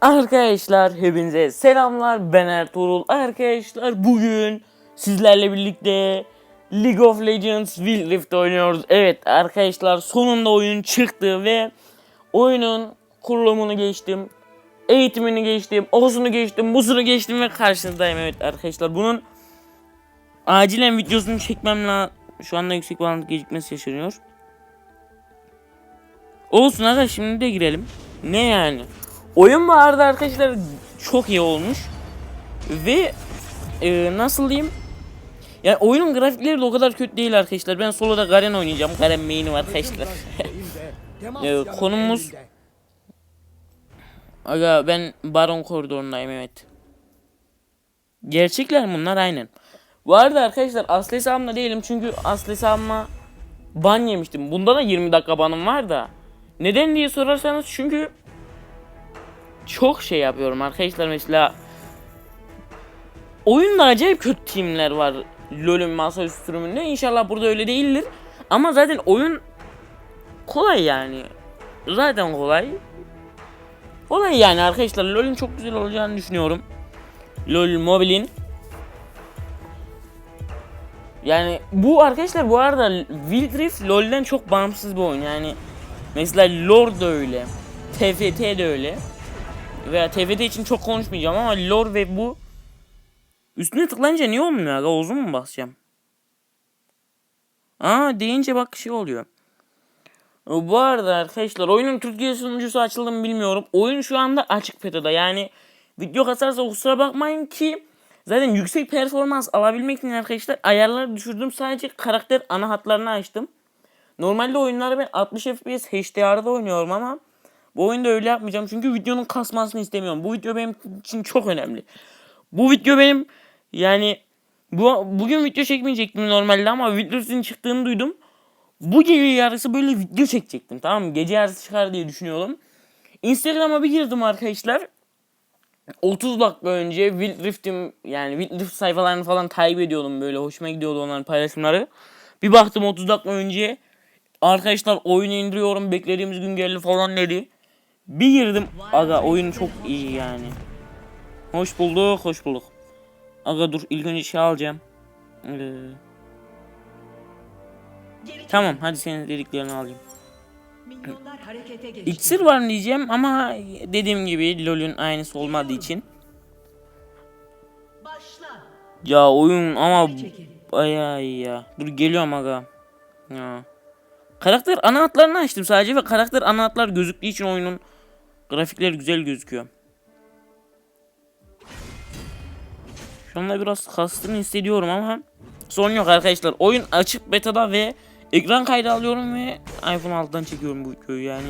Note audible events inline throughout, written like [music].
Arkadaşlar hepinize selamlar. Ben Ertuğrul. Arkadaşlar bugün sizlerle birlikte League of Legends Wild Rift oynuyoruz. Evet arkadaşlar sonunda oyun çıktı ve oyunun kurulumunu geçtim Eğitimini geçtim, osunu geçtim, busunu geçtim ve karşınızdayım. Evet arkadaşlar bunun Acilen videosunu çekmem lazım Şu anda yüksek bağlantı gecikmesi yaşanıyor. Olsun aga şimdi de girelim. Ne yani Oyun bu arada arkadaşlar çok iyi olmuş. Ve e, nasıl diyeyim? Yani oyunun grafikleri de o kadar kötü değil arkadaşlar. Ben soloda Garen oynayacağım. Garen main'i var arkadaşlar. Ee, [laughs] konumuz- Aga ben Baron koridorundayım evet. Gerçekler bunlar aynen. Bu arada arkadaşlar aslı hesabımda değilim çünkü aslı hesabıma ban yemiştim. Bunda da 20 dakika banım var da. Neden diye sorarsanız çünkü çok şey yapıyorum arkadaşlar. Mesela oyunda acayip kötü teamler var LoL'ün masaüstü sürümünde İnşallah burada öyle değildir. Ama zaten oyun kolay yani. Zaten kolay. Kolay yani arkadaşlar. LoL'ün çok güzel olacağını düşünüyorum. LoL Mobile'in. Yani bu arkadaşlar bu arada Wild Rift LoL'den çok bağımsız bir oyun. Yani mesela Lord da öyle. TFT de öyle veya TV'de için çok konuşmayacağım ama lore ve bu üstüne tıklayınca niye olmuyor aga uzun mu basacağım? Aa deyince bak şey oluyor. Bu arada arkadaşlar oyunun Türkiye sunucusu açıldı mı bilmiyorum. Oyun şu anda açık beta'da yani video kasarsa kusura bakmayın ki zaten yüksek performans alabilmek için arkadaşlar ayarları düşürdüm sadece karakter ana hatlarını açtım. Normalde oyunları ben 60 FPS HDR'da oynuyorum ama bu oyunda öyle yapmayacağım çünkü videonun kasmasını istemiyorum. Bu video benim için çok önemli. Bu video benim yani bu bugün video çekmeyecektim normalde ama videosinin çıktığını duydum. Bu gece yarısı böyle video çekecektim tamam mı? Gece yarısı çıkar diye düşünüyordum. Instagram'a bir girdim arkadaşlar. 30 dakika önce Wild Rift'im yani Wild Rift sayfalarını falan takip ediyordum böyle hoşuma gidiyordu onların paylaşımları. Bir baktım 30 dakika önce arkadaşlar oyunu indiriyorum beklediğimiz gün geldi falan dedi. Bir girdim aga oyun çok iyi yani. Hoş bulduk hoş bulduk. Aga dur ilk önce şey alacağım. Ee, tamam hadi senin dediklerini alayım. İksir var mı diyeceğim ama dediğim gibi LoL'ün aynısı olmadığı için. Ya oyun ama bayağı iyi ya. Dur geliyorum aga. Ya. Karakter ana hatlarını açtım sadece ve karakter ana hatlar gözüktüğü için oyunun grafikleri güzel gözüküyor. Şu anda biraz kastını hissediyorum ama sorun yok arkadaşlar. Oyun açık betada ve ekran kaydı alıyorum ve iPhone 6'dan çekiyorum bu videoyu yani.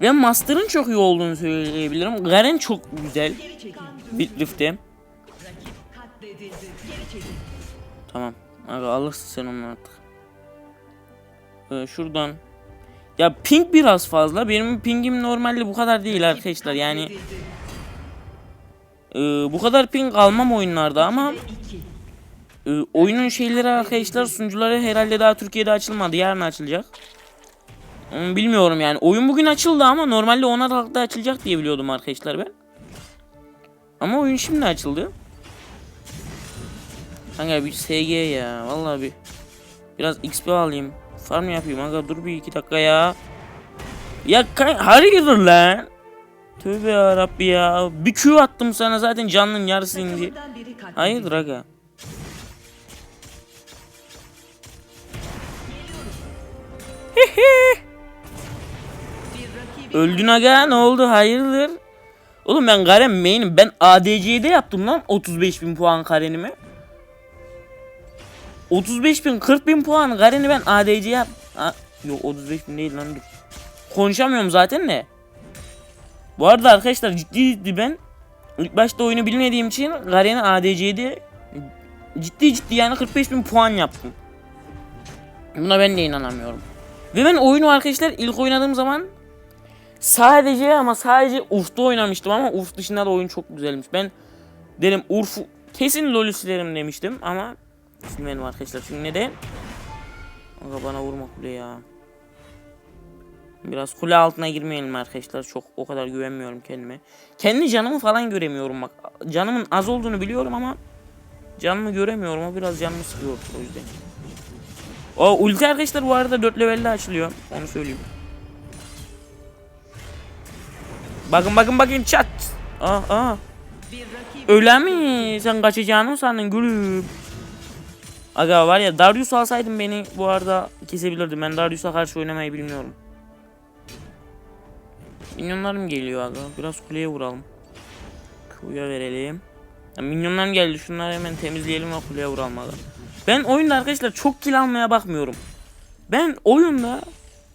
Ve Master'ın çok iyi olduğunu söyleyebilirim. Garen çok güzel. Çekil. Tamam. Aga alırsın sen onu artık. Ee, şuradan. Ya ping biraz fazla. Benim pingim normalde bu kadar değil arkadaşlar. Yani e, bu kadar ping almam oyunlarda ama e, oyunun şeyleri arkadaşlar sunucuları herhalde daha Türkiye'de açılmadı. Yarın açılacak. Bilmiyorum yani. Oyun bugün açıldı ama normalde 10 Aralık'ta açılacak diye biliyordum arkadaşlar ben. Ama oyun şimdi açıldı. Kanka bir SG ya. Vallahi bir biraz XP alayım. Farm yapayım aga dur bir iki dakika ya. Ya hayırdır lan? Tövbe ya Rabbi ya. Bir Q attım sana zaten canının yarısı indi. Hayırdır aga? Öldün aga ne oldu hayırdır? Oğlum ben Garen main'im. Ben ADC'de yaptım lan 35.000 puan Garen'imi. 35.000 40.000 puan Garen'i ben ADC yap. A Yok 35.000 değil lan dur. Konuşamıyorum zaten de. Bu arada arkadaşlar ciddi ciddi ben ilk başta oyunu bilmediğim için Garen'i ADC'de ciddi ciddi yani 45.000 puan yaptım. Buna ben de inanamıyorum. Ve ben oyunu arkadaşlar ilk oynadığım zaman Sadece ama sadece Urf'ta oynamıştım ama Urf dışında da oyun çok güzelmiş. Ben dedim Urf kesin LoL'ü silerim demiştim ama silmedim arkadaşlar. Çünkü neden? Aga bana vurma kule ya. Biraz kule altına girmeyelim arkadaşlar. Çok o kadar güvenmiyorum kendime. Kendi canımı falan göremiyorum bak. Canımın az olduğunu biliyorum ama canımı göremiyorum. O biraz canımı sıkıyor o yüzden. O ulti arkadaşlar bu arada 4 levelde açılıyor. Onu söyleyeyim. Bakın bakın bakın çat. Aa, aa. Bir rakip Öyle mi? Sen kaçacağını mı sandın gülüm? Aga var ya Darius alsaydın beni bu arada kesebilirdim. Ben Darius'a karşı oynamayı bilmiyorum. Minyonlarım geliyor aga. Biraz kuleye vuralım. Q'ya verelim. Ya minyonlarım geldi. Şunları hemen temizleyelim ve kuleye vuralım aga. Ben oyunda arkadaşlar çok kill almaya bakmıyorum. Ben oyunda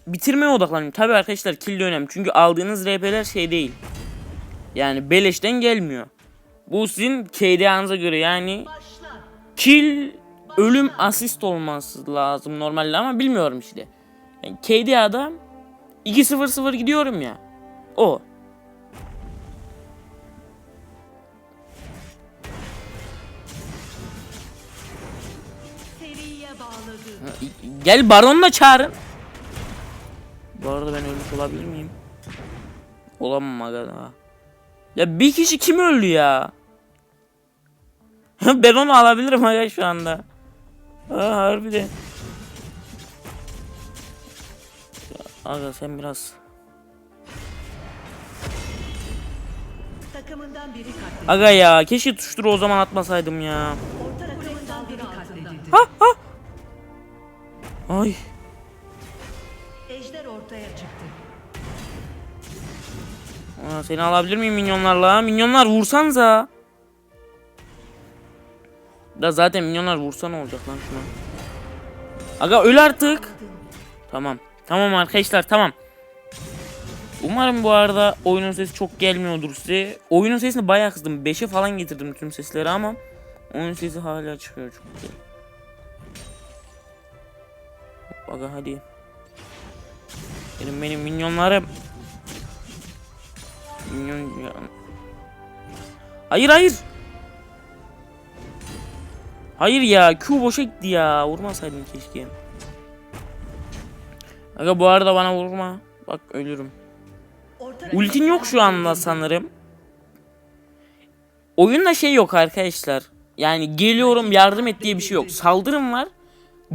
bitirmeye odaklanıyorum. Tabi arkadaşlar kill de önemli. Çünkü aldığınız RP'ler şey değil. Yani beleşten gelmiyor. Bu sizin KDA'nıza göre yani kill ölüm asist olması lazım normalde ama bilmiyorum işte. Yani KDA'da 2-0-0 gidiyorum ya. O. Gel baronla çağırın. Bu arada ben ölmüş olabilir miyim? Olamam aga. Ya bir kişi kim öldü ya? [laughs] ben onu alabilirim aga şu anda. Ha harbiden. Aga sen biraz. Takımından biri katledildi. Aga ya keşke tuşturu o zaman atmasaydım ya. Takımından biri katledildi. Ay. Ejder ortaya çıktı. Aa, seni alabilir miyim minyonlarla? Minyonlar vursanza. Da zaten minyonlar vursa ne olacak lan şuna? Aga öl artık. Tamam. Tamam arkadaşlar tamam. Umarım bu arada oyunun sesi çok gelmiyordur size. Oyunun sesini bayağı kızdım. 5'e falan getirdim tüm sesleri ama oyun sesi hala çıkıyor çok güzel. Aga hadi. Benim benim minyonlarım. Minyon ya. Hayır hayır. Hayır ya Q boşa gitti ya. Vurmasaydım keşke. Aga bu arada bana vurma. Bak ölürüm. Ultin yok şu anda sanırım. Oyunda şey yok arkadaşlar. Yani geliyorum yardım et diye bir şey yok. Saldırım var.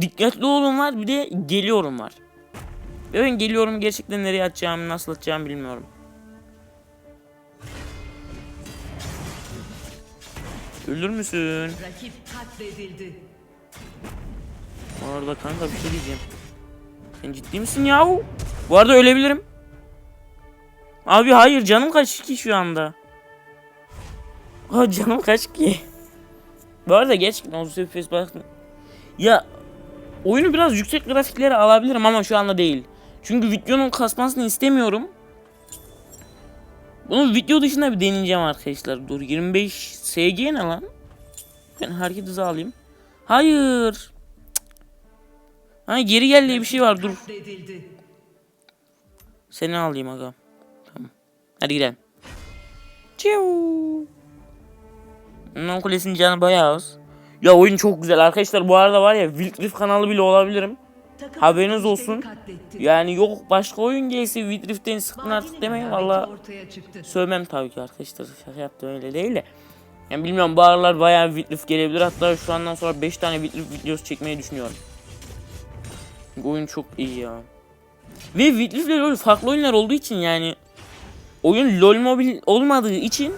Dikkatli olun var. Bir de geliyorum var. Ben geliyorum gerçekten nereye atacağımı nasıl atacağımı bilmiyorum. Ölür müsün? Rakip katledildi. Bu arada kanka bir şey diyeceğim. Sen ciddi misin yahu? Bu arada ölebilirim. Abi hayır canım kaç ki şu anda? Aa canım kaç ki? Bu arada gerçekten uzun FPS baktım. Ya oyunu biraz yüksek grafiklere alabilirim ama şu anda değil. Çünkü videonun kasmasını istemiyorum. Bunu video dışında bir deneyeceğim arkadaşlar. Dur 25 SG ne lan? Ben hareket alayım. Hayır. Cık. Ha geri gel diye bir şey var dur. Seni alayım aga. Tamam. Hadi gidelim. Ciu. Non kulesinin canı bayağı az. Ya oyun çok güzel arkadaşlar bu arada var ya Wild Rift kanalı bile olabilirim. Takım Haberiniz olsun. katletti. Yani yok başka oyun gelse Wild Rift'ten sıkın artık demeyin valla. Sövmem tabii ki arkadaşlar. Şaka yaptım öyle değil de. Yani bilmiyorum bu aralar bayağı Wild Rift gelebilir. Hatta şu andan sonra 5 tane Wild Rift videosu çekmeyi düşünüyorum. Çünkü oyun çok iyi ya. Ve Wild Rift'ler öyle farklı oyunlar olduğu için yani oyun LoL mobil olmadığı için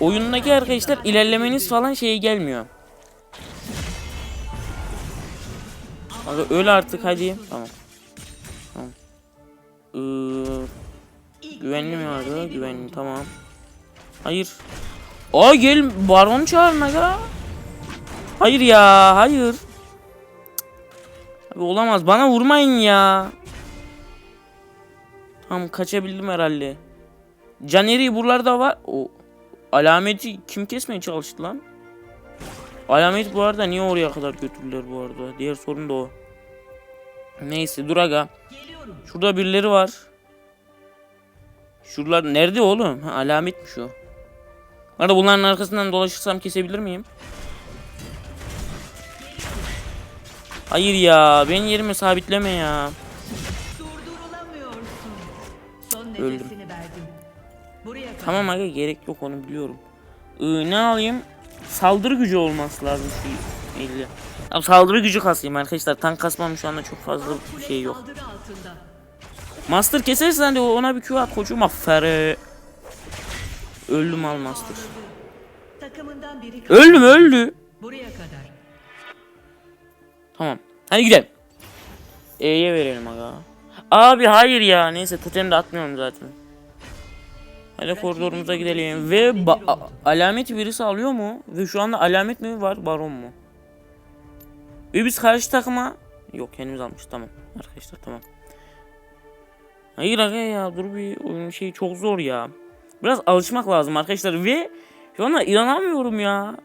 oyundaki arkadaşlar ilerlemeniz falan şeye gelmiyor. Abi öl artık hadi. Tamam. Tamam. Ee, güvenli mi bir Güvenli tamam. Hayır. Aa gel baron çağırın aga. Hayır ya hayır. Abi olamaz bana vurmayın ya. Tamam kaçabildim herhalde. Caneri buralarda var. O alameti kim kesmeye çalıştı lan? Alamet bu arada niye oraya kadar götürdüler bu arada? Diğer sorun da o. Neyse dur aga. Şurada birileri var. Şuralar nerede oğlum? Ha, alametmiş o. Arada bunların arkasından dolaşırsam kesebilir miyim? Hayır ya, ben yerimi sabitleme ya. Öldüm. Tamam aga gerek yok onu biliyorum. Ee, ne alayım? Saldırı gücü olması lazım şu 50. Abi saldırı gücü kasayım arkadaşlar. Tank kasmam şu anda çok fazla Kule şey yok. Master kesersen de ona bir Q at koçum aferin. Öldüm al Master. Öldüm öldü. Buraya kadar. Tamam. Hadi gidelim. E'ye verelim aga. Abi hayır ya. Neyse totem de atmıyorum zaten. Hadi koridorumuza gidelim. Ve ba- a- alameti birisi alıyor mu? Ve şu anda alamet mi var baron mu? Ve biz karşı takıma... Yok henüz almış tamam. Arkadaşlar tamam. Hayır aga ya dur bir oyun şey çok zor ya. Biraz alışmak lazım arkadaşlar ve şu anda inanamıyorum ya.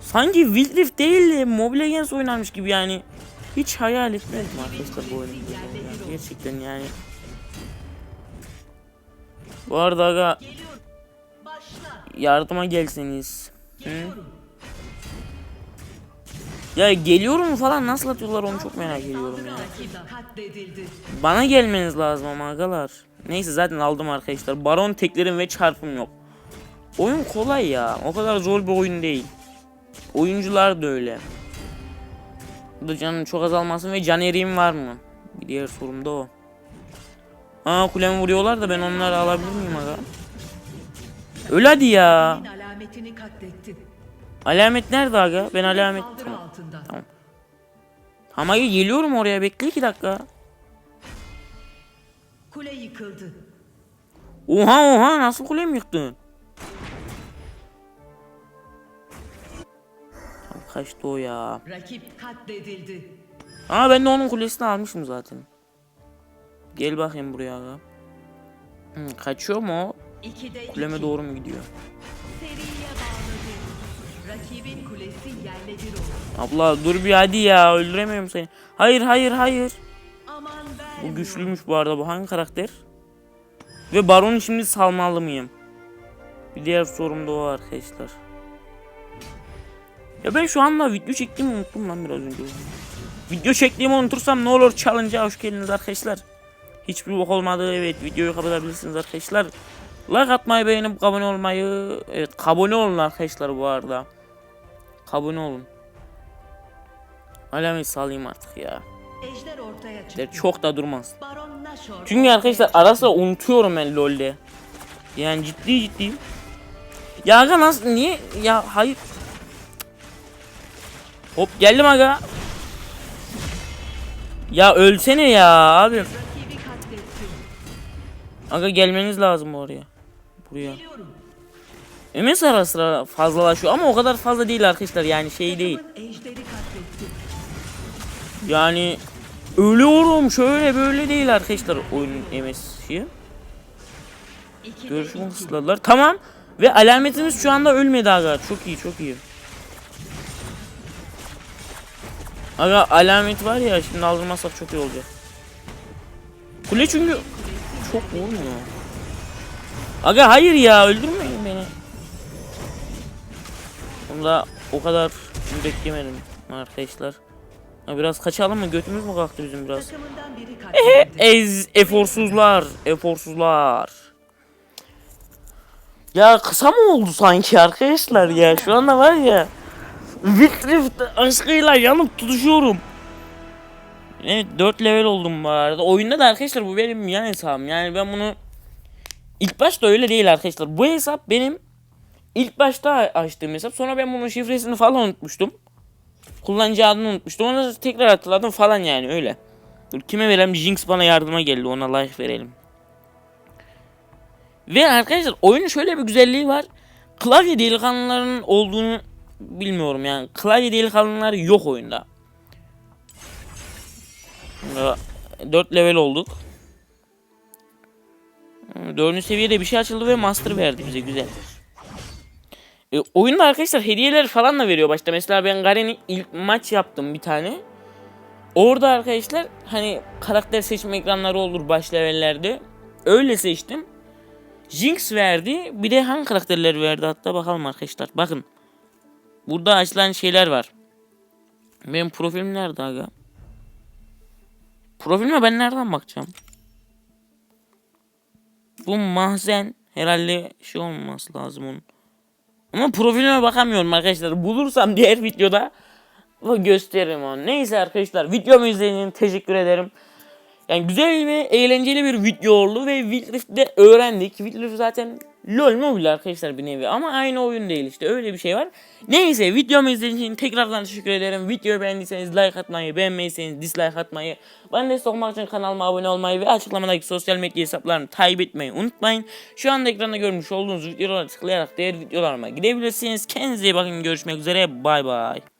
Sanki Wild Rift değil de Mobile Legends oynarmış gibi yani. Hiç hayal etmedim arkadaşlar bu oyunu. Gerçekten yani. Bu arada aga yardıma gelseniz. Hı? Ya geliyorum falan nasıl atıyorlar onu çok merak ediyorum ya. Bana gelmeniz lazım ama agalar. Neyse zaten aldım arkadaşlar. Baron teklerim ve çarpım yok. Oyun kolay ya. O kadar zor bir oyun değil. Oyuncular da öyle. Bu da canın çok azalmasın ve can eriğim var mı? Bir diğer sorum da o. Aa kulemi vuruyorlar da ben onları alabilir miyim aga? Öyle hadi ya. Alametini. Alamet nerede aga? Ben alamet... Tamam. altında. Ama geliyorum oraya bekle iki dakika. Kule yıkıldı. Oha oha nasıl kulemi yıktın? Tam kaçtı o ya. Rakip katledildi. Ama ben de onun kulesini almışım zaten. Gel bakayım buraya aga. Hı, kaçıyor mu o? İkide Kuleme iki. doğru mu gidiyor? Seriye bağladı. Rakibin kulesi yerle bir oldu. Abla dur bir hadi ya öldüremiyorum seni. Hayır hayır hayır. Aman Bu güçlüymüş bu arada bu hangi karakter? Ve baronu şimdi salmalı mıyım? Bir diğer sorum da o arkadaşlar. Ya ben şu anda video çektiğimi unuttum lan biraz önce. Video çektiğimi unutursam ne olur challenge'a hoş geldiniz arkadaşlar. Hiçbir bok olmadı evet videoyu kapatabilirsiniz arkadaşlar. Like atmayı beğenip abone olmayı evet abone olun arkadaşlar bu arada. Abone olun. Alamet salayım artık ya. Der çok da durmaz. Çünkü arkadaşlar ara sıra unutuyorum ben LoL'de. Yani ciddi ciddiyim. Ya aga nasıl niye ya hayır. Hop geldim aga. Ya ölsene ya abi. Aga gelmeniz lazım oraya. Buraya. MS ara sıra fazlalaşıyor ama o kadar fazla değil arkadaşlar yani şey değil. Yani ölüyorum şöyle böyle değil arkadaşlar oyunun MS'yi. Görüşümü kısıtladılar. Tamam. Ve alametimiz şu anda ölmedi aga. Çok iyi çok iyi. Aga alamet var ya şimdi aldırmazsak çok iyi olacak. Kule çünkü çok vurmuyor. Aga hayır ya öldürmeyin beni. Bunda o kadar beklemedim arkadaşlar. Ha, biraz kaçalım mı? Götümüz mü kalktı bizim biraz? Katledildi. Ez eforsuzlar, eforsuzlar. Ya kısa mı oldu sanki arkadaşlar ya? Şu anda var ya. Wild aşkıyla yanıp tutuşuyorum. Evet 4 level oldum bu arada. Oyunda da arkadaşlar bu benim yan hesabım. Yani ben bunu ilk başta öyle değil arkadaşlar. Bu hesap benim ilk başta açtığım hesap. Sonra ben bunun şifresini falan unutmuştum. Kullanıcı adını unutmuştum. Onu tekrar hatırladım falan yani öyle. Dur kime verelim? Jinx bana yardıma geldi. Ona like verelim. Ve arkadaşlar oyunun şöyle bir güzelliği var. Klavye delikanlıların olduğunu bilmiyorum yani. Klavye delikanlılar yok oyunda. 4 level olduk. 4. seviyede bir şey açıldı ve master verdi bize güzel. E, oyunda arkadaşlar hediyeler falan da veriyor başta. Mesela ben Garen'i ilk maç yaptım bir tane. Orada arkadaşlar hani karakter seçme ekranları olur baş levellerde. Öyle seçtim. Jinx verdi. Bir de hangi karakterler verdi hatta bakalım arkadaşlar. Bakın. Burada açılan şeyler var. Benim profilim nerede aga? Profilime ben nereden bakacağım? Bu mahzen herhalde şey olmaması lazım onun. Ama profiline bakamıyorum arkadaşlar. Bulursam diğer videoda gösteririm onu. Neyse arkadaşlar videomu izlediğiniz için teşekkür ederim. Yani güzel ve eğlenceli bir video oldu ve Wild Rift'te öğrendik. Wild Rift zaten LoL Mobile arkadaşlar bir nevi ama aynı oyun değil işte öyle bir şey var. Neyse videomu izlediğiniz için tekrardan teşekkür ederim. Videoyu beğendiyseniz like atmayı, beğenmeyseniz dislike atmayı, bana destek olmak için kanalıma abone olmayı ve açıklamadaki sosyal medya hesaplarımı takip etmeyi unutmayın. Şu anda ekranda görmüş olduğunuz videolara tıklayarak diğer videolarıma gidebilirsiniz. Kendinize iyi bakın görüşmek üzere bay bay.